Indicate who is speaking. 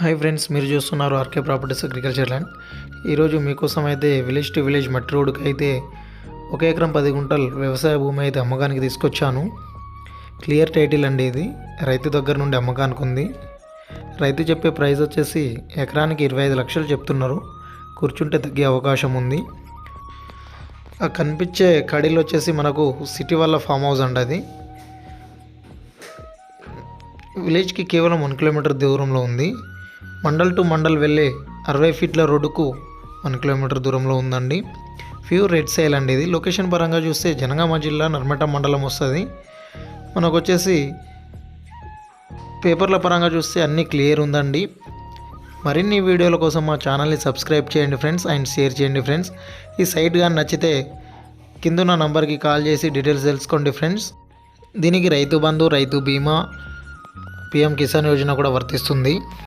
Speaker 1: Hi friends మీరు చూస్తున్నారు RK properties agriculture land ఈరోజు మీకోసం అయితే విలేజ్ టు విలేజ్ మట్టి రోడ్డుకి అయితే ఒక ఎకరం పది గుంటలు వ్యవసాయ భూమి అయితే అమ్మకానికి తీసుకొచ్చాను. క్లియర్ టైటిల్ అండి ఇది. రైతు దగ్గర నుండి అమ్మకానికి ఉంది రైతు చెప్పే ప్రైస్ వచ్చేసి ఎకరానికి ఇరవై ఐదు లక్షలు చెప్తున్నారు. కూర్చుంటే తగ్గే అవకాశం ఉంది. ఆ కనిపించే కడీలు వచ్చేసి మనకు సిటీ వల్ల ఫామ్ హౌస్ అండి అది. విలేజ్కి కేవలం వన్ కిలోమీటర్ దూరంలో ఉంది. మండల్ టు మండల్ వెళ్ళే అరవై ఫీట్ల రోడ్డుకు వన్ కిలోమీటర్ దూరంలో ఉందండి. ప్యూర్ రెడ్ సైల్ అండి ఇది. లొకేషన్ పరంగా చూస్తే జనగామ జిల్లా నర్మట మండలం వస్తుంది. మనకు వచ్చేసి పేపర్ల పరంగా చూస్తే అన్నీ క్లియర్ ఉందండి. మరిన్ని వీడియోల కోసం మా ఛానల్ని సబ్స్క్రైబ్ చేయండి ఫ్రెండ్స్ అండ్ షేర్ చేయండి ఫ్రెండ్స్. ఈ సైట్ కానీ నచ్చితే కింద ఉన్న నంబర్కి కాల్ చేసి డీటెయిల్స్ తెలుసుకోండి ఫ్రెండ్స్. దీనికి రైతు బంధు రైతు బీమా పిఎం కిసాన్ యోజన కూడా వర్తిస్తుంది.